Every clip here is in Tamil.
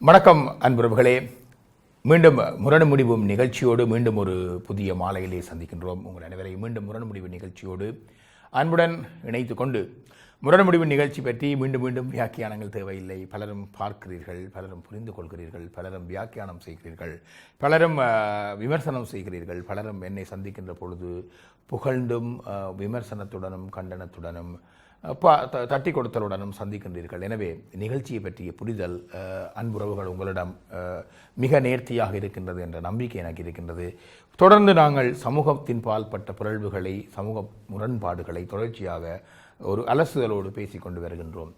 வணக்கம் அன்புறவுகளே மீண்டும் முரணு முடிவும் நிகழ்ச்சியோடு மீண்டும் ஒரு புதிய மாலையிலே சந்திக்கின்றோம். உங்கள் அனைவரையும் மீண்டும் முரணு முடிவு நிகழ்ச்சியோடு அன்புடன் இணைத்து கொண்டு முரணு முடிவு நிகழ்ச்சி பற்றி மீண்டும் மீண்டும் வியாக்கியானங்கள் தேவையில்லை. பலரும் பார்க்கிறீர்கள் பலரும் புரிந்து கொள்கிறீர்கள் பலரும் வியாக்கியானம் செய்கிறீர்கள் பலரும் விமர்சனம் செய்கிறீர்கள் பலரும் என்னை சந்திக்கின்ற பொழுது புகழ்ந்தும் விமர்சனத்துடனும் கண்டனத்துடனும் ப- த- தட்டி கொடுத்தலுடனும் சந்திக்கின்றீர்கள். எனவே நிகழ்ச்சியை பற்றிய புரிதல் அன்புறவுகள் உங்களிடம் மிக நேர்த்தியாக இருக்கின்றது என்ற நம்பிக்கை எனக்கு இருக்கின்றது. தொடர்ந்து நாங்கள் சமூகத்தின் பால்பட்ட பிறழ்வுகளை சமூக முரண்பாடுகளை தொடர்ச்சியாக ஒரு அலசுதலோடு பேசிக்கொண்டு வருகின்றோம்.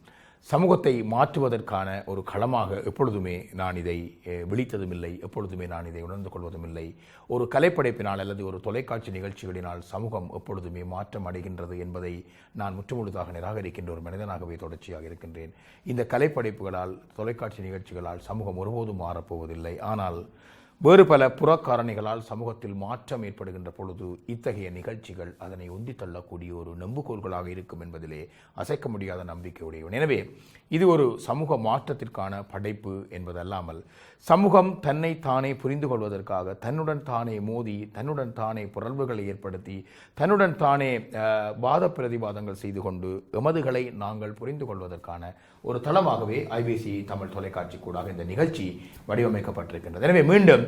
சமூகத்தை மாற்றுவதற்கான ஒரு களமாக எப்பொழுதுமே நான் இதை விழித்ததும் இல்லை எப்பொழுதுமே நான் இதை உணர்ந்து கொள்வதும் இல்லை ஒரு கலைப்படைப்பினால் அல்லது ஒரு தொலைக்காட்சி நிகழ்ச்சிகளினால் சமூகம் எப்பொழுதுமே மாற்றம் அடைகின்றது என்பதை நான் முற்றுமுழுதாக நிராகரிக்கின்ற ஒரு மனிதனாகவே தொடர்ச்சியாக இருக்கின்றேன். இந்த கலைப்படைப்புகளால் தொலைக்காட்சி நிகழ்ச்சிகளால் சமூகம் ஒருபோதும் மாறப்போவதில்லை. ஆனால் வேறு பல புறக்காரணிகளால் சமூகத்தில் மாற்றம் ஏற்படுகின்ற பொழுது இத்தகைய நிகழ்ச்சிகள் அதனை ஒந்தி தள்ளக்கூடிய ஒரு நம்புகோள்களாக இருக்கும் என்பதிலே அசைக்க முடியாத நம்பிக்கையுடையவன். எனவே இது ஒரு சமூக மாற்றத்திற்கான படைப்பு என்பதல்லாமல் சமூகம் தன்னை தானே புரிந்து கொள்வதற்காக தன்னுடன் தானே மோதி தன்னுடன் தானே புரள்வுகளை ஏற்படுத்தி தன்னுடன் தானே வாத பிரதிவாதங்கள் செய்து கொண்டு எமதுகளை நாங்கள் புரிந்து கொள்வதற்கான ஒரு தளமாகவே ஐபிசி தமிழ் தொலைக்காட்சி கூடாக இந்த நிகழ்ச்சி வடிவமைக்கப்பட்டிருக்கின்றது. எனவே மீண்டும்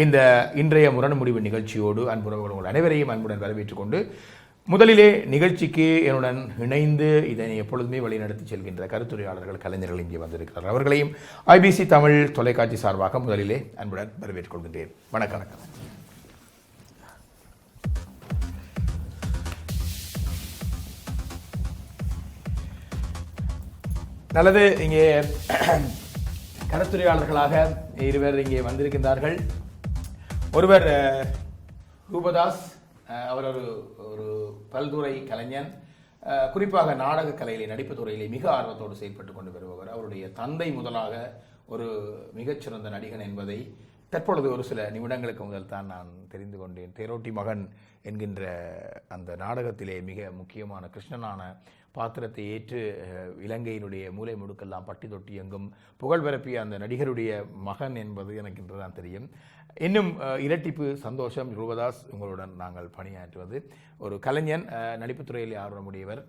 இந்த இன்றைய முரண் முடிவு நிகழ்ச்சியோடு அன்புறவர்கள் உங்கள் அனைவரையும் அன்புடன் வரவேற்றுக் கொண்டு முதலிலே நிகழ்ச்சிக்கு என்னுடன் இணைந்து இதனை எப்பொழுதுமே வழிநடத்தி செல்கின்ற கருத்துரையாளர்கள் கலைஞர்கள் இங்கே வந்திருக்கிறார் அவர்களையும் ஐபிசி தமிழ் தொலைக்காட்சி சார்பாக முதலிலே அன்புடன் வரவேற்றுக் கொள்கின்றேன் வணக்கம் வணக்கம். நல்லது இங்கே கருத்துரையாளர்களாக இருவர் இங்கே வந்திருக்கின்றார்கள். ஒருவர் ரூபதாஸ் அவர் ஒரு ஒரு பல்துறை கலைஞன். குறிப்பாக நாடக கலையிலே நடிப்பு துறையிலே மிக ஆர்வத்தோடு செயல்பட்டு கொண்டு வருபவர். அவருடைய தந்தை முதலாக ஒரு மிகச்சிறந்த நடிகன் என்பதை தற்பொழுது ஒரு சில நிமிடங்களுக்கு முதல் தான் நான் தெரிந்து கொண்டேன். தேரோட்டி மகன் என்கின்ற அந்த நாடகத்திலே மிக முக்கியமான கிருஷ்ணனான பாத்திரத்தை ஏற்று இலங்கையினுடைய மூலை முடுக்கெல்லாம் பட்டி தொட்டி எங்கும் புகழ் பரப்பிய அந்த நடிகருடைய மகன் என்பது எனக்கு இன்றுதான் தெரியும். இன்னும் இரட்டிப்பு சந்தோஷம் ரூபதாஸ் உங்களுடன் நாங்கள் பணியாற்றுவது. ஒரு கலைஞன் நடிப்புத்துறையில் ஆர்வமுடையவர்.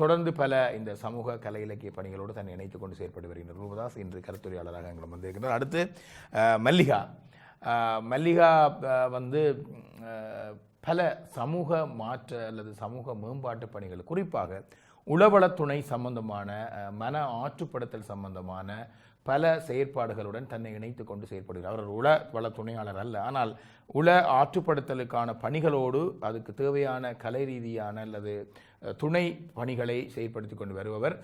தொடர்ந்து பல இந்த சமூக கலை இலக்கிய பணிகளோடு தன்னை இணைத்துக் கொண்டு செயற்பட்டு வருகின்ற ரூபதாஸ். இன்று கருத்துரையாளராக எங்களும் வந்திருக்கின்றார். அடுத்து மல்லிகா. மல்லிகா வந்து பல சமூக மாற்ற அல்லது சமூக மேம்பாட்டு பணிகள் குறிப்பாக உளவளத்துணை சம்பந்தமான மன ஆற்றுப்படுத்தல் சம்பந்தமான பல செயற்பாடுகளுடன் தன்னை இணைத்து கொண்டு செயற்படுகிறார். அவர் உள வள துணையாளர் அல்ல. ஆனால் உள ஆற்றுப்படுத்தலுக்கான பணிகளோடு அதுக்கு தேவையான கலை ரீதியான அல்லது துணை பணிகளை செயற்படுத்தி கொண்டு வருபவர்.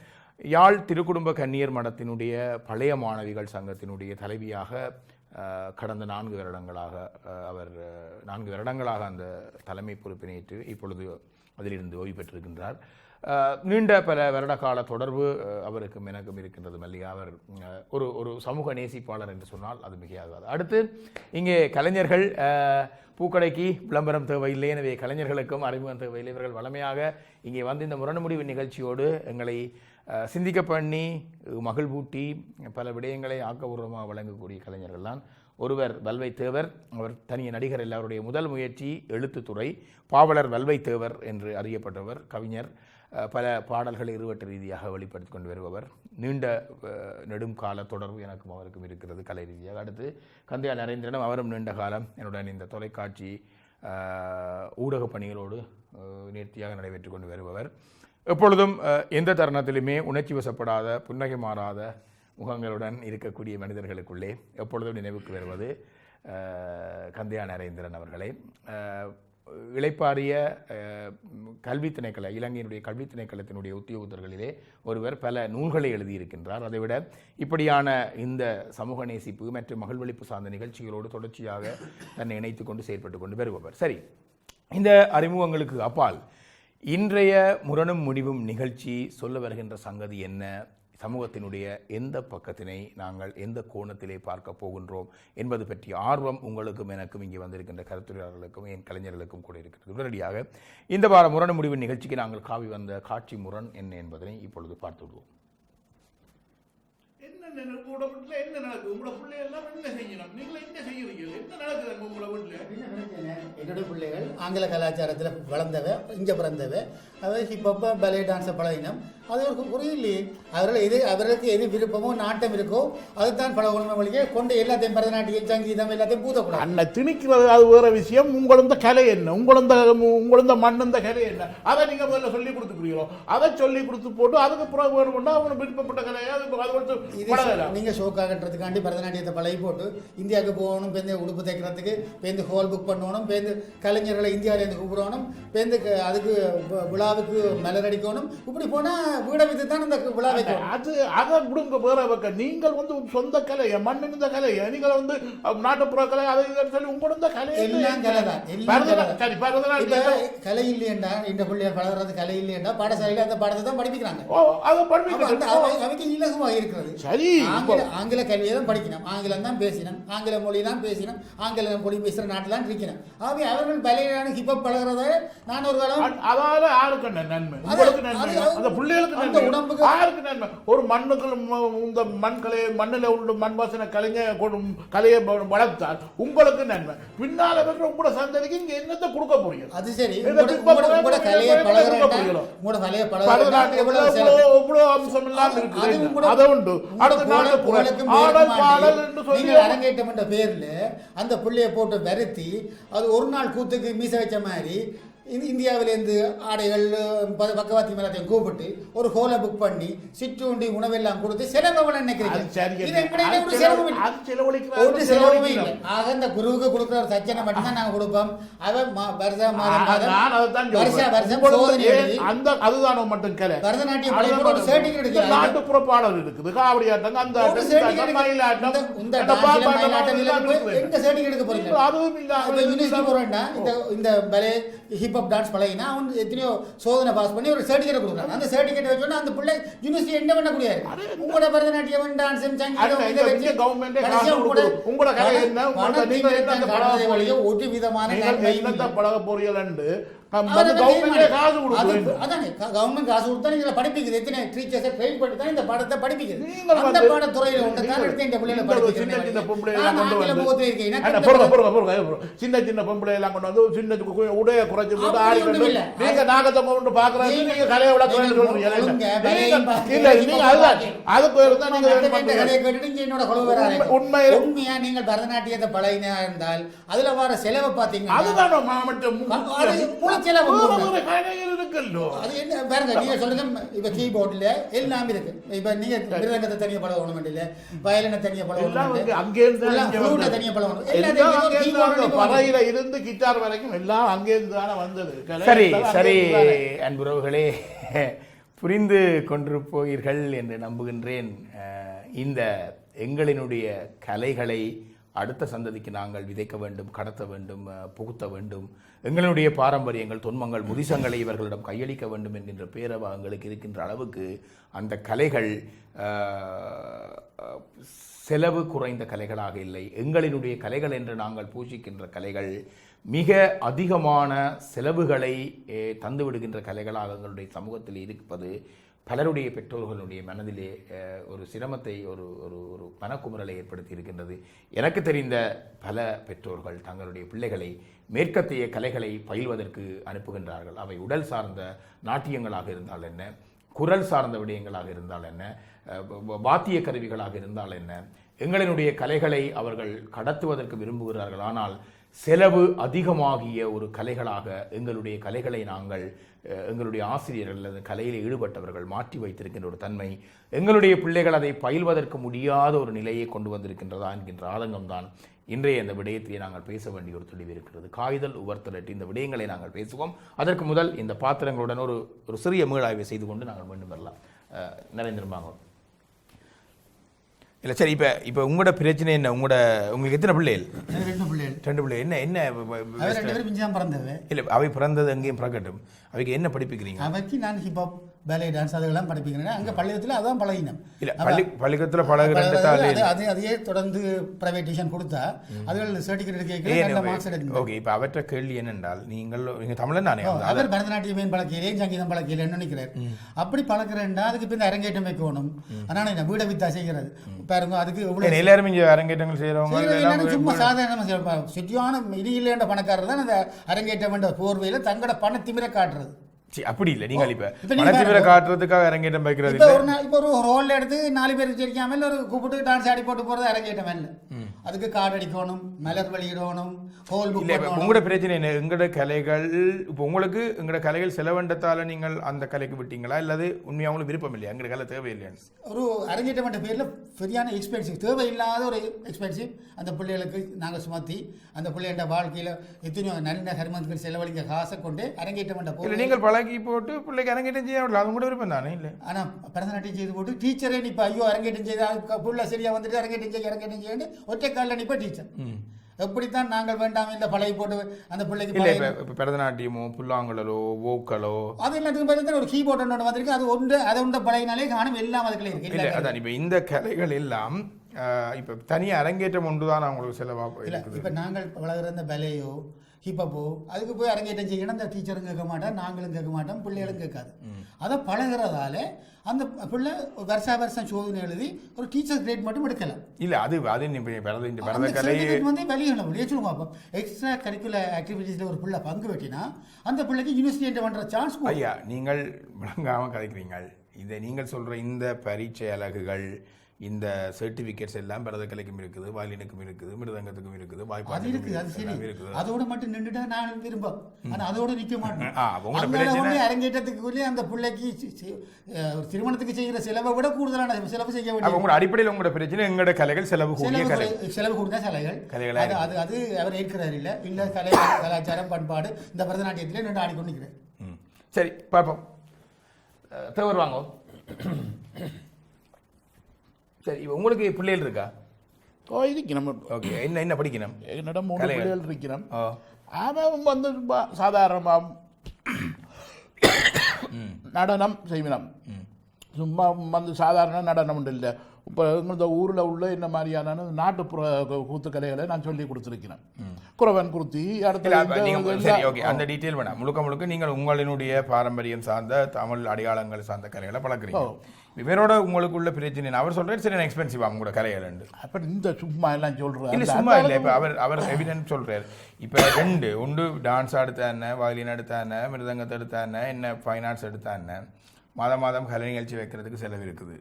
யாழ் திருக்குடும்ப கன்னியர் மடத்தினுடைய பழைய மாணவிகள் சங்கத்தினுடைய தலைவியாக கடந்த நான்கு வருடங்களாக அவர் நான்கு வருடங்களாக அந்த தலைமை பொறுப்பினேற்று இப்பொழுது அதிலிருந்து ஓய்வு பெற்றிருக்கின்றார். நீண்ட பல வருட கால தொடர்பு அவருக்கும் எனக்கும் இருக்கின்றது மல்லியா அவர் ஒரு ஒரு சமூக நேசிப்பாளர் என்று சொன்னால் அது மிகையாகாது. அடுத்து இங்கே கலைஞர்கள் பூக்கடைக்கு விளம்பரம் தேவையில்லை. எனவே கலைஞர்களுக்கும் அறிமுகம் தேவையில்லை. இவர்கள் வளமையாக இங்கே வந்து இந்த முரண்முடிவு நிகழ்ச்சியோடு எங்களை சிந்திக்க பண்ணி மகிழ்வூட்டி பல விடயங்களை ஆக்கபூர்வமாக வழங்கக்கூடிய கலைஞர்கள் தான் ஒருவர் வல்வை தேவர் அவர் தனிய நடிகர் எல்லாருடைய முதல் முயற்சி எழுத்துத்துறை பாவலர் வல்வை தேவர் என்று அறியப்பட்டவர் கவிஞர் பல பாடல்களை இருவட்டு ரீதியாக வெளிப்படுத்தி கொண்டு வருபவர். நீண்ட நெடும் கால தொடர்பு எனக்கும் அவருக்கும் இருக்கிறது கலை ரீதியாக. அடுத்து கந்தையா நரேந்திரனும் அவரும் நீண்ட காலம் என்னுடன் இந்த தொலைக்காட்சி ஊடக பணிகளோடு நேர்த்தியாக நடைபெற்று கொண்டு வருபவர். எப்பொழுதும் எந்த தருணத்திலுமே உணர்ச்சி வசப்படாத புன்னகை மாறாத முகங்களுடன் இருக்கக்கூடிய மனிதர்களுக்குள்ளே எப்பொழுதும் நினைவுக்கு வருவது கந்தையா நரேந்திரன் அவர்களே. இழைப்பாரிய கல்வி திணைக்கள இலங்கையினுடைய கல்வி திணைக்களத்தினுடைய உத்தியோகத்தர்களிலே ஒருவர் பல நூல்களை எழுதியிருக்கின்றார். அதைவிட இப்படியான இந்த சமூக நேசிப்பு மற்றும் மகிழ்வளிப்பு சார்ந்த நிகழ்ச்சிகளோடு தொடர்ச்சியாக தன்னை இணைத்து கொண்டு செயற்பட்டு கொண்டு வருபவர். சரி இந்த அறிமுகங்களுக்கு அப்பால் இன்றைய முரணும் முடிவும் நிகழ்ச்சி சொல்ல வருகின்ற சங்கதி என்ன? சமூகத்தினுடைய எந்த பக்கத்தினை நாங்கள் எந்த கோணத்திலே பார்க்க போகின்றோம் என்பது பற்றிய ஆர்வம் உங்களுக்கும் எனக்கும் இங்கே வந்திருக்கின்ற கருத்துரையாளர்களுக்கும் என் கலைஞர்களுக்கும் கூட இருக்கிறது. உடனடியாக இந்த வார முரண் முடிவின் நிகழ்ச்சிக்கு நாங்கள் காவி வந்த காட்சி முரண் என்ன என்பதனை இப்பொழுது பார்த்து விடுவோம் என்ன நடக்கு? உங்களோட வீட்டுல என்ன நடக்குது? உங்களோட பிள்ளை எல்லாம் என்ன செய்யணும்? நீங்க என்ன செய்யறீங்க? என்ன நடக்குது உங்களோட வீட்டுல? என்னோட என்னுடைய பிள்ளைகள் ஆங்கில கலாச்சாரத்தில் வளர்ந்தவ இங்க பிறந்தவ அவை ஹிப்பப்ப பலே டான்ஸை பழகினம். அது ஒரு புரியலையே. அவர்கள் எது அவர்களுக்கு எது விருப்பமோ நாட்டம் இருக்கோ அதுதான் பழகணுமே வழியே கொண்டு எல்லாத்தையும் பரதநாட்டியம் சங்கீதம் எல்லாத்தையும் பூத்தக்கூடாது அண்ணன் திணிக்கிறது அது வேற விஷயம். உங்களந்த கலை என்ன? உங்களந்த உங்களந்த மண்ணந்த கலை என்ன? அதை நீங்க முதல்ல சொல்லி கொடுத்துக்கிறீங்களோ? அதை சொல்லி கொடுத்து போட்டு அதுக்கு பிறகு வேணும்னா அவனுக்கு விருப்பப்பட்ட கலையை அது அது வந்து இது பழகலாம். நீங்க ஷோக்காகன்றதுக்காண்டி பரதநாட்டியத்தை பழகி போட்டு இந்தியாவுக்கு போகணும் பேருந்து உடுப்பு தைக்கிறதுக்கு பேருந்து ஹால் புக் பண்ணணும் பேருந்து கலைஞர்களை இந்தியாவிலேருந்து கூப்பிடணும் பேருந்து அதுக்கு வி- விழாவுக்கு மலரடிக்கணும் இப்படி போனா வீடை வித்து தான் இந்த விழா வைக்கணும். அது அதை விடுங்க வேற பக்கம் நீங்கள் வந்து சொந்த கலையை மண்ணிருந்த கலையை நீங்கள் வந்து நாட்டுப்புற கலை அதை சொல்லி உங்களோட கலை எல்லாம் கலை தான், கலை கலை இல்லையண்டா இந்த பிள்ளைகள் பழகிறது கலை இல்லையண்டா பாடசாலையில அந்த பாடத்தை தான் படிப்பிக்கிறாங்க. ஓ அதை அப்ப அந்த படிப்பிக்க அவை- அவைக்கு இலகுவா இருக்கிறது. சரி ஆங்கில ஆங்கில கல்வியை தான் படிக்கணும். ஆங்கிலம் தான் பேசினோம். ஆங்கில மொழி தான் பேசினோம். ஆங்கில மொழி பேசுகிற நாட்டில் தான் இருக்கணும். ஆகவே அவர்கள் பலையான ஹிப்பப் பழகிறத நான் ஒரு காலம் அ- அதால யாருக்கு நன்- நன்மை. உங்களுக்கு நன்மை. அந்த பிள்ளைகளுக்கு நன்மை. உடம்புக்கு- யாருக்கு நன்மை? ஒரு மண்ணுக்குள்ள ம- இந்த மண் கலையை மண்ணில் உள்ள மண் வாசனை கலைஞ கொடு- கலையை வளர்த்தால் உங்களுக்கு நன்மை. பின்னால இருக்கிற உங்களோட சந்ததிக்கு இங்க என்னத்தை கொடுக்க முடியும் அது சரி. உங்களோட கலையை அம்சம் இருக்குது. அதை உண்டு. அடுத்த நாள் ஆடல் பாடல் என்று சொல்லி அரங்கேற்றம் என்ற பேர்ல அந்த புள்ளைய போட்டு வருத்தி அது ஒரு நாள் கூத்துக்கு மீச வச்ச மாதிரி இந்தியாவிலேருந்து ஆடைகள் பக்கவாத்தி மேலத்தையும் கூப்பிட்டு ஒரு ஹோலை புக் பண்ணி சிற்றுண்டி உணவெல்லாம் கொடுத்து செலவு செலவழிக்கிறாங்க. ஆக இந்த குருவுக்கு கொடுக்குற ஒரு சச்சனை மட்டும்தான் நாங்க கொடுப்போம். அவன் வருஷம் மாதம் அதைத்தான் வருஷம் அந்த அதுதானோ மட்டும் பரதநாட்டியம் ஒரு எடுக்கிறாங்க. நாட்டுப்புற பாடல் இருக்குது. காவடி ஆட்டம் அந்த மயிலாட்டம் இந்த-. எங்க எடுக்க போறீங்க? அதுவும் இந்த இந்த பலே ஹிப்ஹாப் டான்ஸ் பழகினா அவன் எத்தனையோ சோதனை பாஸ் பண்ணி ஒரு சர்டிஃபிகேட் கொடுக்குறான். அந்த சர்டிஃபிகேட் வச்சோன்னா அந்த பிள்ளை யூனிவர்சிட்டி என்ன பண்ண முடியாது உங்களோட பரதநாட்டியம் டான்ஸும் சங்கீதம் ஒரு விதமான. பழக என்ன? கவர்மெண்டே காசு கொடுத்தா நீங்க படிப்பிக்குது. எத்தனை டீச்சர்ஸை ட்ரெயின் பண்ணி தான் இந்த பாடத்தை படிப்பிக்குது. அந்த பாடத்துறையில ஒன்று தான் எடுத்து இந்த பிள்ளைகளை ஒரு சின்ன சின்ன பொம்பளை எல்லாம் கொண்டு வந்து. சின்ன சின்ன பொம்பளை எல்லாம் கொண்டு வந்து சின்ன கு- உடைய குறைச்சு போட்டு ஆடி. நீங்க நாகத்தை கொண்டு பாக்குறது நீங்க- கலையை வர உண்மை- உண்மையா நீங்கள் பரதநாட்டியத்தை பழகினா இருந்தால் அதுல வர செலவை பாத்தீங்கன்னா அதுதான் முழு செலவு போகும். கலையில் இருக்குல்லோ. அது என்ன பாருங்க நீங்க சொல்லுங்க இப்ப கீபோர்ட்ல எல்லாம் இருக்கு. இப்ப நீங்க மிருதங்கத்தை தனியா இல்ல வயலினை தனியா பழகணும் வந்து அங்கே இருந்து. தனியா இருந்து பறையில கிட்டார் வரைக்கும் எல்லாம் அங்கே இருந்து தானே வந்தது. சரி சரி. அன்புறவுகளே புரிந்து கொண்டிருப்போகிறீர்கள் என்று நம்புகின்றேன். இந்த எங்களினுடைய கலைகளை அடுத்த சந்ததிக்கு நாங்கள் விதைக்க வேண்டும் கடத்த வேண்டும் புகுத்த வேண்டும். எங்களுடைய பாரம்பரியங்கள் தொன்மங்கள் முதிசங்களை இவர்களிடம் கையளிக்க வேண்டும் என்கின்ற பேரவா எங்களுக்கு இருக்கின்ற அளவுக்கு அந்த கலைகள் செலவு குறைந்த கலைகளாக இல்லை. எங்களினுடைய கலைகள் என்று நாங்கள் பூஜிக்கின்ற கலைகள் மிக அதிகமான செலவுகளை தந்துவிடுகின்ற கலைகளாக எங்களுடைய சமூகத்தில் இருப்பது பலருடைய பெற்றோர்களுடைய மனதிலே ஒரு சிரமத்தை ஒரு ஒரு ஒரு மனக்குமுறலை ஏற்படுத்தி இருக்கின்றது எனக்கு தெரிந்த பல பெற்றோர்கள் தங்களுடைய பிள்ளைகளை மேற்கத்திய கலைகளை பயில்வதற்கு அனுப்புகின்றார்கள். அவை உடல் சார்ந்த நாட்டியங்களாக இருந்தால் என்ன? குரல் சார்ந்த விடயங்களாக இருந்தால் என்ன? வாத்திய கருவிகளாக இருந்தால் என்ன? எங்களினுடைய கலைகளை அவர்கள் கடத்துவதற்கு விரும்புகிறார்கள். ஆனால் செலவு அதிகமாகிய ஒரு கலைகளாக எங்களுடைய கலைகளை நாங்கள் எங்களுடைய ஆசிரியர்கள் அல்லது கலையில் ஈடுபட்டவர்கள் மாற்றி வைத்திருக்கின்ற ஒரு தன்மை எங்களுடைய பிள்ளைகள் அதை பயில்வதற்கு முடியாத ஒரு நிலையை கொண்டு வந்திருக்கின்றதா என்கின்ற ஆதங்கம்தான் இன்றைய இந்த விடயத்திலே நாங்கள் பேச வேண்டிய ஒரு தெளிவு இருக்கிறது. காய்தல் உவர்த்தலட்டு இந்த விடயங்களை நாங்கள் பேசுவோம். அதற்கு முதல் இந்த பாத்திரங்களுடன் ஒரு ஒரு சிறிய மீளாய்வை செய்து கொண்டு நாங்கள் மீண்டும் வரலாம். அஹ், இல்லை சரி இப்போ இப்போ உங்களோட பிரச்சனை என்ன? உங்களோட உங்களுக்கு எத்தனை பிள்ளைகள்? ரெண்டு பிள்ளைகள். ரெண்டு பிள்ளை என்ன என்ன ரெண்டு பேரும் பிறந்தது. இல்லை அவை பிறந்தது எங்கேயும் பிறக்கட்டும். அவைக்கு என்ன படிப்பிக்கிறீங்க? அவைக்கு நான் ஹிப்ஹாப் பேலே டான்ஸ் அதெல்லாம் படிப்பிக்கிறேன். அங்கே பள்ளியத்தில் அதான் பழகினோம் இல்ல பள்ளி பள்ளிக்கூடத்துல பழகுறது, அது அது அது அதையே தொடர்ந்து பிரைவேட் டியூஷன் கொடுத்தா அதுகள் சர்டிஃபிகேட் நல்ல மார்க்ஸ் எடுக்கணும். ஓகே இப்போ அவற்ற கேள்வி என்னென்றால் நீங்கள் நீங்க தமிழன் தானே அவர் பரதநாட்டியம் ஏன் பழக்கையிலேயும் சங்கீதம் பழக்கையிலேன்னு நினைக்கிறார். அப்படி பழக்கிறேன்டா அதுக்கு பின்ன அரங்கேற்றம் வைக்கணும். ஆனால் என்ன வீட வித்தா செய்கிறது? பாருங்க அதுக்கு எவ்வளோ எல்லாரும் இங்க அரங்கேற்றங்கள் என்னன்னு சும்மா சாதாரணமாக சுற்றியான இது இல்லைன்ற பணக்காரர் தான் அந்த அரங்கேற்றம் என்ற போர்வையில் தங்களோட பண திமிர காட்டுறது. அப்படி இல்லை. நீங்கள் இப்ப இப்ப நீங்க பாருங்க. காட்டுறதுக்காக அரங்கேற்றம் வைக்கிறது இப்போ ஒரு இப்போ ஒரு எடுத்து நாலு பேர் வச்சிருக்காமல் ஒரு கூப்பிட்டு டான்ஸ் ஆடி போட்டு போகிறது அரங்கேற்றம் இல்லை அதுக்கு கார்டு அடிக்கணும் மலர் வெளியிடணும் ஹோல் இல்ல இப்ப உங்களோட பிரச்சனை என்ன? எங்களோட கலைகள் இப்போ உங்களுக்கு எங்களோட கலைகள் செலவண்டத்தால நீங்கள் அந்த கலைக்கு விட்டீங்களா? அல்லது உண்மையா உங்களுக்கு விருப்பம் இல்லையா? எங்களோட கலை தேவையில்லையான்னு. ஒரு அரங்கேற்றம் பேரில் சரியான எக்ஸ்பென்சிவ் தேவையில்லாத ஒரு எக்ஸ்பென்சிவ் அந்த பிள்ளைகளுக்கு நாங்கள் சுமத்தி அந்த பிள்ளைகளோட வாழ்க்கையில் எத்தனையோ நல்ல கருமத்துக்கு செலவழிக்க காசை கொண்டு அரங்கேற்றம் நீங்கள் பழகி போட்டு பிள்ளைக்கு அரங்கேற்றம் செய்ய விடலாம் அது கூட விருப்பம் தானே இல்லை ஆனால் பரதநாட்டியம் செய்து போட்டு டீச்சரே நிப்பா ஐயோ அரங்கேற்றம் செய்து புள்ள சரியா வந்துட்டு அரங்கேற்றம் செய்ய அரங்கேற்றம் செய்ய ஒற்றை காலில் நிப்பா டீச்சர் எப்படித்தான் நாங்கள் வேண்டாம் இந்த பழகி போட்டு அந்த பிள்ளைக்கு இல்ல இப்ப பரதநாட்டியமோ புல்லாங்குழலோ ஓக்களோ அது எல்லாத்துக்கும் பார்த்தீங்கன்னா ஒரு கீபோர்டு ஒன்று வந்திருக்கு அது ஒன்று அதை ஒன்று பழகினாலே காணும் எல்லாம் அதுக்குள்ளே இருக்கு இல்ல அதான் இப்ப இந்த கலைகள் எல்லாம் இப்ப தனியா அரங்கேற்றம் ஒன்றுதான் உங்களுக்கு செலவா இல்ல இருக்குது இப்போ நாங்கள் வளர்கிற இந்த பலேயோ ஹிப்பப்போ அதுக்கு போய் அரங்கேற்றம் செய்யணும் அந்த டீச்சரும் கேட்க மாட்டோம் நாங்களும் கேட்க மாட்டோம் பிள்ளைகளும் கேட்காது. அதை பழகுறதால அந்த பிள்ளை வருஷா வருஷம் சோதனை எழுதி ஒரு டீச்சர் கிரேட் மட்டும் எடுக்கலாம் இல்ல அது அது இப்ப வந்து வெளியிடணும் வெளியே பார்ப்போம் எக்ஸ்ட்ரா கரிக்குலர் ஆக்டிவிட்டீஸில் ஒரு பிள்ளை பங்கு வெட்டினா அந்த பிள்ளைக்கு யூனிவர்சிட்டி பண்ணுற சான்ஸ் ஐயா நீங்கள் விளங்காம கதைக்கிறீங்க இதை நீங்கள் சொல்ற இந்த பரீட்சை அலகுகள் இந்த சர்டிபிகேட்ஸ் எல்லாம் பரதக்கலைக்கும் இருக்குது வாலினுக்கும் இருக்குது மிருதங்கத்துக்கும் இருக்குது வாய்ப்பாட்டுக்கும் இருக்குது அது சரி. இருக்குது. அதோட மட்டும் நின்றுட்டா நான் விரும்பும் ஆனா அதோட நிக்க மாட்டேன். அரங்கேற்றத்துக்குள்ளே அந்த பிள்ளைக்கு திருமணத்துக்கு செய்கிற செலவை விட கூடுதலான செலவு செய்ய வேண்டிய உங்களோட அடிப்படையில் உங்களோட பிரச்சனை எங்களோட கலைகள் செலவு கூடிய செலவு கலை செலவு கூடின சிலைகள் கலைகளா அது அது அவர் ஏற்கிறார் இல்ல. இல்ல கலை கலாச்சாரம் பண்பாடு இந்த பரதநாட்டியத்திலே நின்று ஆடிக்கொண்டு. சரி பார்ப்போம். தேவர் வாங்க. சரி உங்களுக்கு பிள்ளைகள் இருக்கா? ஓ இருக்கணும் ஓகே என்ன என்ன படிக்கணும்? என்னிடம் மூணு. பிள்ளைகள் இருக்கணும். அவன் வந்து சாதாரணமாக நடனம் செய்வினம் சும்மா வந்து சாதாரண நடனம் இல்லை. இப்போ இந்த ஊரில் உள்ள இந்த மாதிரியான நாட்டுப்புற கூத்து கலைகளை நான் சொல்லி கொடுத்துருக்கிறேன். குறவன் குருத்தி இல்ல, அடுத்த ஓகே. அந்த டீட்டெயில் வேணாம். முழுக்க முழுக்க நீங்கள் உங்களினுடைய பாரம்பரியம் சார்ந்த தமிழ் அடையாளங்கள் சார்ந்த கலைகளை பழக்கிறீங்க. இவரோட உங்களுக்குள்ள பிரச்சனை என்ன? அவர் சொல்றாரு சரி எக்ஸ்பென்சிவ் உங்களோட கலைகள் அப்ப இந்த சும்மா எல்லாம் இல்ல சொல்கிறேன் சும்மா இல்ல. இப்ப அவர் அவர் எவிடன்ஸ் சொல்றாரு. இப்ப ரெண்டு ஒன்று டான்ஸ் எடுத்தா என்ன வயலின் என்ன மிருதங்கத்தை எடுத்தா என்ன என்ன ஃபைன் ஆர்ட்ஸ் எடுத்தா என்ன மாதம் மாதம் கலை நிகழ்ச்சி வைக்கிறதுக்கு செலவு இருக்குது.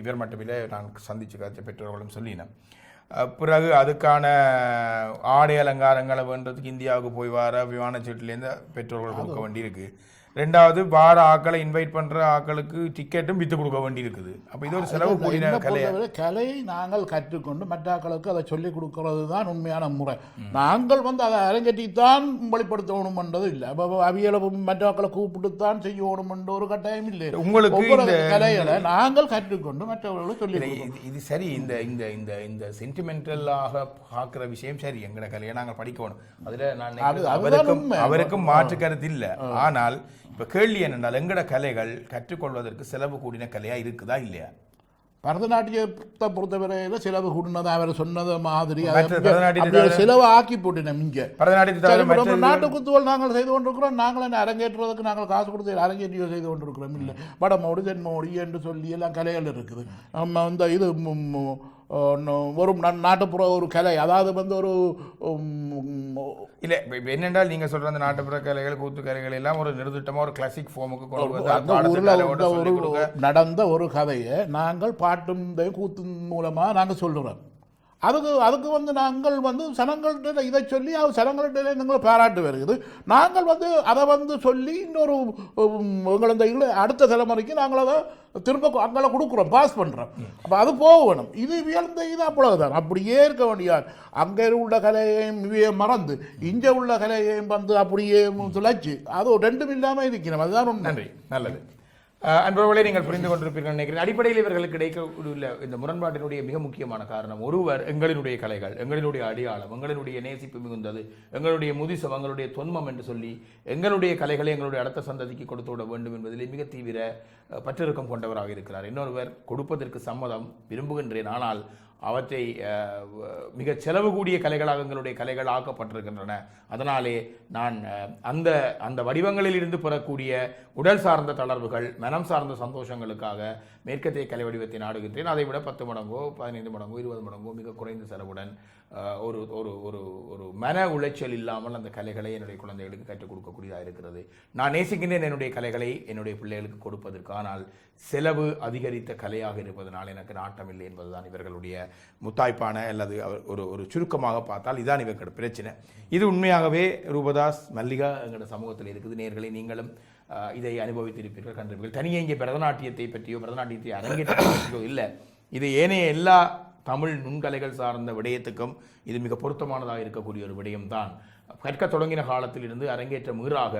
இவர் மட்டுமில்லை நான் சந்திச்சு காய்ச்ச பெற்றோர்களும் சொல்லினேன். பிறகு அதுக்கான ஆடை அலங்காரங்களை வேண்டதுக்கு இந்தியாவுக்கு போய் வர விமானச்சீட்டுலேருந்து பெற்றோர்கள் கொடுக்க வேண்டியிருக்கு. ரெண்டாவது வார ஆக்களை இன்வைட் பண்ற ஆக்களுக்கு டிக்கெட்டும் வித்து கொடுக்க வேண்டியிருக்குது. அப்ப இது ஒரு செலவு கூடின என்னை கலையா. நாங்கள் கற்றுக்கொண்டு மற்றாக்களுக்கு அதை சொல்லிக் கொடுக்கறது தான் உண்மையான முறை. நாங்கள் வந்து அதை அரங்கேற்றித்தான் வெளிப்படுத்தணும்ன்றது இல்லை. அப்போ அவியலை மற்றாக்களை கூப்பிட்டுத்தான் செய்யணும்ன்ற ஒரு கட்டாயம் இல்லை. உங்களுக்கு இந்த- கலைகளை நாங்கள் கற்றுக்கொண்டு மற்றவர்களுக்கு இல்ல, சொல்லி இது சரி இந்த இந்த இந்த இந்த சென்டிமெண்டலாக பார்க்குற விஷயம் சரி. எங்கட கலையை நாங்கள் படிக்கணும். அதுல நான் அவருக்கும். அவருக்கும் மாற்று கருத்து இல்ல. ஆனால் இப்ப கேள்வி என்னென்றால் எங்கட கலைகள் கற்றுக்கொள்வதற்கு செலவு கூடின கலையா இருக்குதா இல்லையா? பரதநாட்டியத்தை பொறுத்தவரையில் செலவு கூடினது அவர் சொன்னது மாதிரி செலவு ஆக்கி போட்டினோம் இங்கே. நாட்டு குத்துவல் நாங்கள் செய்து கொண்டிருக்கிறோம். நாங்கள் என்ன அரங்கேற்றுவதற்கு நாங்கள் காசு கொடுத்து அரங்கேற்றியோ செய்து கொண்டிருக்கிறோம் இல்லை. வடமோடி தென்மோடி என்று சொல்லி எல்லாம் கலைகள் இருக்குது. நம்ம இந்த இது ஒரு நாட்டுப்புற ஒரு கலை. அதாவது வந்து ஒரு இல்ல என்னென்றால் நீங்க சொல்ற அந்த நாட்டுப்புற கலைகள் கூத்து கலைகள் எல்லாம் ஒரு நிறுத்திட்டமா ஒரு கிளாசிக் ஃபார்முக்கு கொண்டு நடந்த ஒரு கதையை நாங்கள் பாட்டும் கூத்து மூலமாக நாங்கள் சொல்லுறோம் அதுக்கு அதுக்கு வந்து நாங்கள் வந்து சனங்கள்கிட்ட இதை சொல்லி அவர் சனங்கள்கிட்ட எங்களை பாராட்டு வருகிறது. நாங்கள் வந்து அதை வந்து சொல்லி இன்னொரு எங்களை இந்த அடுத்த தலைமுறைக்கு நாங்கள் அதை திரும்ப அங்கே கொடுக்குறோம் பாஸ் பண்ணுறோம் அப்போ அது போகணும். இது வியந்த இது அவ்வளவுதான். அப்படியே இருக்க வேண்டியார் அங்கே உள்ள கலையையும் இவையே மறந்து இங்கே உள்ள கலையையும் வந்து அப்படியே துளைச்சி அது ரெண்டும் இல்லாமல் இருக்கிறோம். அதுதான் நன்றி. நல்லது. அஹ் நீங்கள் புரிந்து கொண்டிருப்பீர்கள் நினைக்கிறேன். அடிப்படையில் இவர்களுக்கு கிடைக்கக்கூடிய இந்த முரண்பாட்டினுடைய மிக முக்கியமான காரணம் ஒருவர் எங்களினுடைய கலைகள் எங்களினுடைய அடையாளம் எங்களினுடைய நேசிப்பு மிகுந்தது எங்களுடைய முதிசம் எங்களுடைய தொன்மம் என்று சொல்லி எங்களுடைய கலைகளை எங்களுடைய அடுத்த சந்ததிக்கு கொடுத்து விட வேண்டும் என்பதிலே மிக தீவிர பற்றிருக்கம் கொண்டவராக இருக்கிறார். இன்னொருவர் கொடுப்பதற்கு சம்மதம் விரும்புகின்றேன். ஆனால் அவற்றை மிகச் செலவு கூடிய கலைகளாக எங்களுடைய கலைகள் ஆக்கப்பட்டிருக்கின்றன. அதனாலே நான் அந்த அந்த வடிவங்களில் இருந்து பெறக்கூடிய உடல் சார்ந்த தளர்வுகள் மனம் சார்ந்த சந்தோஷங்களுக்காக மேற்கத்திய கலை வடிவத்தை நாடுகின்றேன். அதை விட பத்து மடங்கோ பதினைந்து மடங்கோ இருபது மடங்கோ மிக குறைந்த செலவுடன் ஒரு ஒரு ஒரு ஒரு மன உளைச்சல் இல்லாமல் அந்த கலைகளை என்னுடைய குழந்தைகளுக்கு கற்றுக் கொடுக்கக்கூடியதாக இருக்கிறது. நான் நேசிக்கின்றேன் என்னுடைய கலைகளை என்னுடைய பிள்ளைகளுக்கு கொடுப்பதற்கு. ஆனால் செலவு அதிகரித்த கலையாக இருப்பதனால் எனக்கு நாட்டம் இல்லை என்பதுதான் இவர்களுடைய முத்தாய்ப்பான அல்லது அவர் ஒரு ஒரு சுருக்கமாக பார்த்தால் இதான் இவர்களோட பிரச்சனை. இது உண்மையாகவே ரூபதாஸ் மல்லிகா எங்களோட சமூகத்தில் இருக்குது. நேர்களை நீங்களும் இதை அனுபவித்திருப்பீர்கள் கண்டிருப்பீர்கள். தனியே இங்கே பரதநாட்டியத்தை பற்றியோ பரதநாட்டியத்தை அரங்கேற்றத்தை பற்றியோ இல்லை. இது ஏனைய எல்லா தமிழ் நுண்கலைகள் சார்ந்த விடயத்துக்கும் இது மிக பொருத்தமானதாக இருக்கக்கூடிய ஒரு விடயம்தான். கற்கத் தொடங்கின காலத்திலிருந்து அரங்கேற்ற மீறாக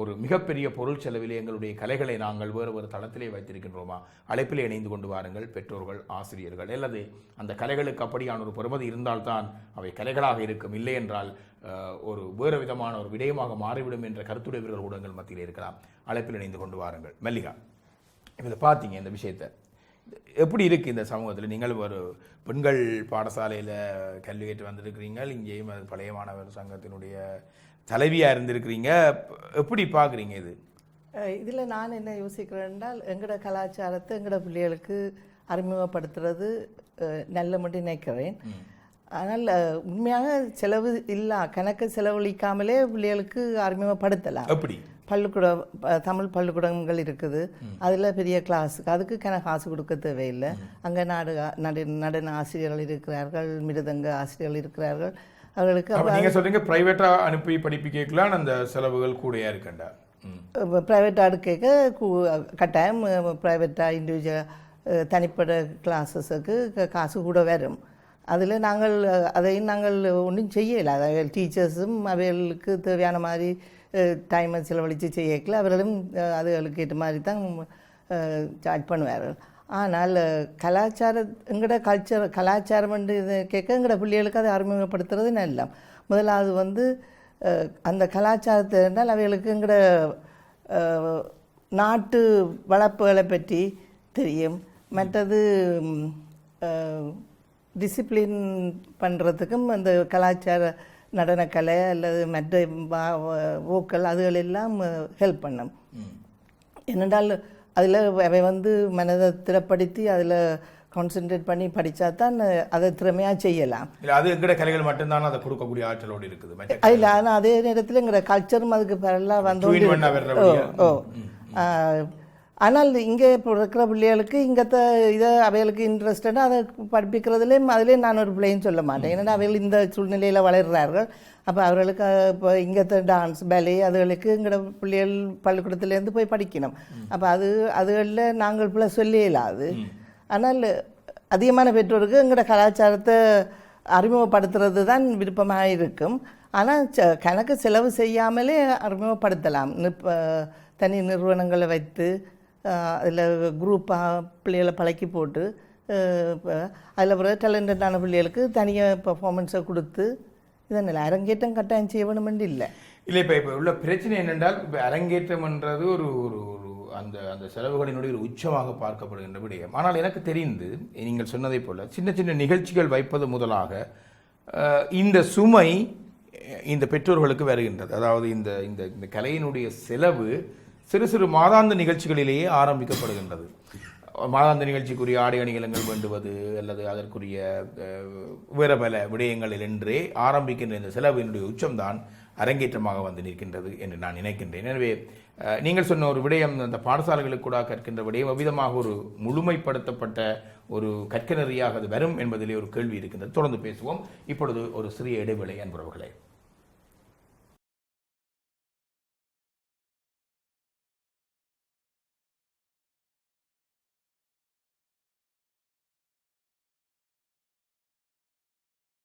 ஒரு மிகப்பெரிய பொருள் செலவிலே எங்களுடைய கலைகளை நாங்கள் வேறு ஒரு தளத்திலே வைத்திருக்கின்றோமா? அழைப்பிலே இணைந்து கொண்டு வாருங்கள். பெற்றோர்கள் ஆசிரியர்கள் அல்லது அந்த கலைகளுக்கு அப்படியான ஒரு பெருமதி இருந்தால்தான் அவை கலைகளாக இருக்கும். இல்லை என்றால் ஒரு வேறு விதமான ஒரு விடயமாக மாறிவிடும் என்ற கருத்துடையவர்கள் ஊடகங்கள் மத்தியில் இருக்கலாம். அழைப்பில் இணைந்து கொண்டு வாருங்கள். மல்லிகா இப்போ இதை பார்த்தீங்க இந்த விஷயத்தை. எப்படி இருக்கு இந்த சமூகத்தில்? நீங்கள் ஒரு பெண்கள் பாடசாலையில் கல்வி கேட்டு வந்திருக்கிறீங்க இங்கேயும் அது பழைய மாணவர் சங்கத்தினுடைய தலைவியாக இருந்திருக்கிறீங்க. எப்படி பார்க்குறீங்க இது? இதில் நான் என்ன யோசிக்கிறேன் என்றால் எங்களோட கலாச்சாரத்தை எங்களோட பிள்ளைகளுக்கு அறிமுகப்படுத்துறது நல்ல மட்டும் நினைக்கிறேன். ஆனால் அஹ், உண்மையாக செலவு இல்லா கணக்கு செலவழிக்காமலே பிள்ளைகளுக்கு அறிமுகப்படுத்தலாம். எப்படி? பள்ளிக்கூடம் தமிழ் பள்ளிக்கூடங்கள் இருக்குது. அதில் பெரிய கிளாஸுக்கு அதுக்கு கண காசு கொடுக்க தேவையில்லை. அங்கே நாடு நடு நடன ஆசிரியர்கள் இருக்கிறார்கள் மிருதங்க ஆசிரியர்கள் இருக்கிறார்கள். அவர்களுக்கு அப்ப நீங்க சொல்றீங்க பிரைவேட்டா அனுப்பி படிப்பிக்கலாம் அந்த செலவுகள் கூடயா இருக்கண்டா? ம். ப்ரைவேட்டாக எடுக்க கட்டாயம் ப்ரைவேட்டாக இண்டிவிஜுவல் தனிப்பட்ட கிளாஸஸுக்கு காசு கூட வரும். அதில் நாங்கள் அஹ், அதை நாங்கள் ஒன்றும் செய்யலை. அதாவது டீச்சர்ஸும் அவைகளுக்கு தேவையான மாதிரி டைமை செலவழித்து செய்யக்கல அவர்களும் அதுகளுக்கு ஏற்ற மாதிரி தான் சார்ஜ் பண்ணுவார்கள். ஆனால் கலாச்சார எங்களோட கல்ச்சர் கலாச்சாரம் வந்து இதை கேட்க எங்களோட பிள்ளைகளுக்கு அதை அறிமுகப்படுத்துறது நல்ல முதலாவது வந்து அந்த கலாச்சாரத்தை என்றால் அவைகளுக்கு எங்களோட நாட்டு வளர்ப்புகளை பற்றி தெரியும். மற்றது டிசிப்ளின் பண்ணுறதுக்கும் அந்த கலாச்சார நடனக்கலை அல்லது மற்ற ஓக்கள் அதுகளெல்லாம் ஹெல்ப் பண்ணும். என்னென்றால் அதில் அவை வந்து மனதை திறப்படுத்தி அதில் கான்சென்ட்ரேட் பண்ணி படித்தா தான் அதை திறமையாக செய்யலாம். இல்ல அது எங்கட கலைகள் மட்டும்தான் அதை கொடுக்கக்கூடிய ஆற்றலோடு இருக்குது. அதில் ஆனால் அதே நேரத்தில் எங்களோட கல்ச்சரும் அதுக்கு பரலாக வந்து? ஓ ஆனால் இங்கே இப்போ இருக்கிற பிள்ளைகளுக்கு இங்கத்த இதை அவைகளுக்கு இன்ட்ரெஸ்டடாக அதை படிப்பிக்கிறதுலேயும் அதிலே நான் ஒரு பிள்ளைன்னு சொல்ல மாட்டேன். ஏன்னா அவைகள் இந்த சூழ்நிலையில் வளர்கிறார்கள் அப்போ அவர்களுக்கு இப்போ இங்கத்த டான்ஸ் பேலே அதுகளுக்கு எங்களோட பிள்ளைகள் பள்ளிக்கூடத்துலேருந்து போய் படிக்கணும். அப்போ அது அதுகளில் நாங்கள் பிள்ளை சொல்லி இல்லாது ஆனால் அதிகமான பெற்றோருக்கு எங்களோட கலாச்சாரத்தை அறிமுகப்படுத்துறது தான் விருப்பமாக இருக்கும். ஆனால் ச- கணக்கு செலவு செய்யாமலே அறிமுகப்படுத்தலாம். தனி நிறுவனங்களை வைத்து அதில் குரூப்பாக பிள்ளைகளை பழக்கி போட்டு அதில் பிறகு டேலண்டடான பிள்ளைகளுக்கு தனியாக பர்ஃபார்மன்ஸை கொடுத்து இதனால் அரங்கேற்றம் கட்டாயம் செய்ய வேணுமென்று இல்லை. இல்லை இப்போ இப்போ உள்ள பிரச்சனை என்னென்றால் இப்போ அரங்கேற்றம்ன்றது ஒரு ஒரு ஒரு அந்த அந்த செலவுகளினுடைய ஒரு உச்சமாக பார்க்கப்படுகின்ற விடயம். ஆனால் எனக்கு தெரிந்து நீங்கள் சொன்னதைப் போல் சின்ன சின்ன நிகழ்ச்சிகள் வைப்பது முதலாக இந்த சுமை இந்த பெற்றோர்களுக்கு வருகின்றது. அதாவது இந்த இந்த இந்த கலையினுடைய செலவு சிறு சிறு மாதாந்த நிகழ்ச்சிகளிலேயே ஆரம்பிக்கப்படுகின்றது. மாதாந்த நிகழ்ச்சிக்குரிய ஆடை அணிகலங்கள் வேண்டுவது அல்லது அதற்குரிய வேறு பல விடயங்களில் என்றே ஆரம்பிக்கின்ற இந்த செலவினுடைய உச்சம்தான் அரங்கேற்றமாக வந்து நிற்கின்றது என்று நான் நினைக்கின்றேன். எனவே நீங்கள் சொன்ன ஒரு விடயம் அந்த பாடசாலைகளுக்கு கூட கற்கின்ற விடயம் விதமாக ஒரு முழுமைப்படுத்தப்பட்ட ஒரு கற்க நெறியாக அது வரும் என்பதிலே ஒரு கேள்வி இருக்கின்றது. தொடர்ந்து பேசுவோம். இப்பொழுது ஒரு சிறிய இடைவேளை அன்புறவுகளே